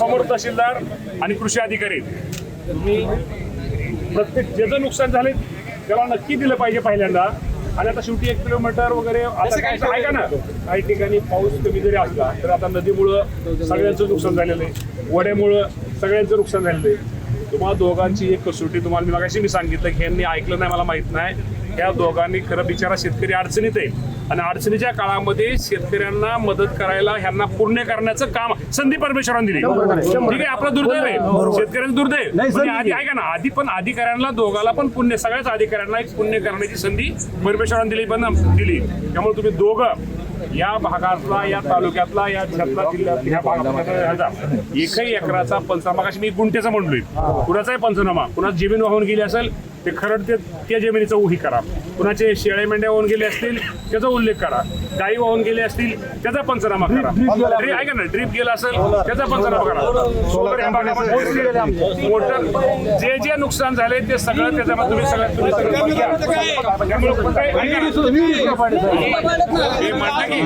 समोर तहसीलदार आणि कृषी अधिकारी. तुम्ही प्रत्येक ज्याचं नुकसान झाले त्याला नक्की दिलं पाहिजे पहिल्यांदा. आणि आता शेवटी एक किलोमीटर वगैरे आता काय ऐका ना. काही ठिकाणी पाऊस कमी जरी असला तर आता नदीमुळं सगळ्यांचं नुकसान झालेलं आहे. वड्यामुळं सगळ्यांचं नुकसान झालेलं आहे. तुम्हाला दोघांची एक कसोटी तुम्हाला मी मगाशी मी सांगितलं की यांनी ऐकलं नाही मला माहीत नाही. या दोघांनी खरं बिचारा शेतकरी अडचणीत आहे. आणि अडचणीच्या काळामध्ये शेतकऱ्यांना मदत करायला ह्यांना पूर्ण करण्याचं काम संधी परमेश्वरांनी दिली ठीक आहे? आपलं दुर्दैव आहे. शेतकऱ्यांचं दुर्दैव पण आधी ऐका ना आधी पण अधिकाऱ्यांना दोघाला पण पुण्य सगळ्याच अधिकाऱ्यांना एक पुण्य करण्याची संधी परमेश्वरांनी दिली पण दिली. त्यामुळे तुम्ही दोघं या भागातला या तालुक्यातला या छत्रा जिल्ह्यात ह्या भागातला एकही एकराचा पंचनामा कशी मी गुंठ्याचा म्हणलोय कुणाचाही पंचनामा कुणाच जमीन वाहून गेली असेल ते खरं ते त्या जमिनीचा उही करा. कुणाचे शेळे मेंढ्या वाहून गेले असतील त्याचा उल्लेख करा. गायी वाहून गेले असतील त्याचा पंचनामा करा. ड्रीप ऐका ना ड्रीप गेला असेल त्याचा पंचनामा करा. मोटर जे जे नुकसान झाले ते सगळं त्याच्यामध्ये तुम्ही सगळं तुम्ही सगळं म्हणलं की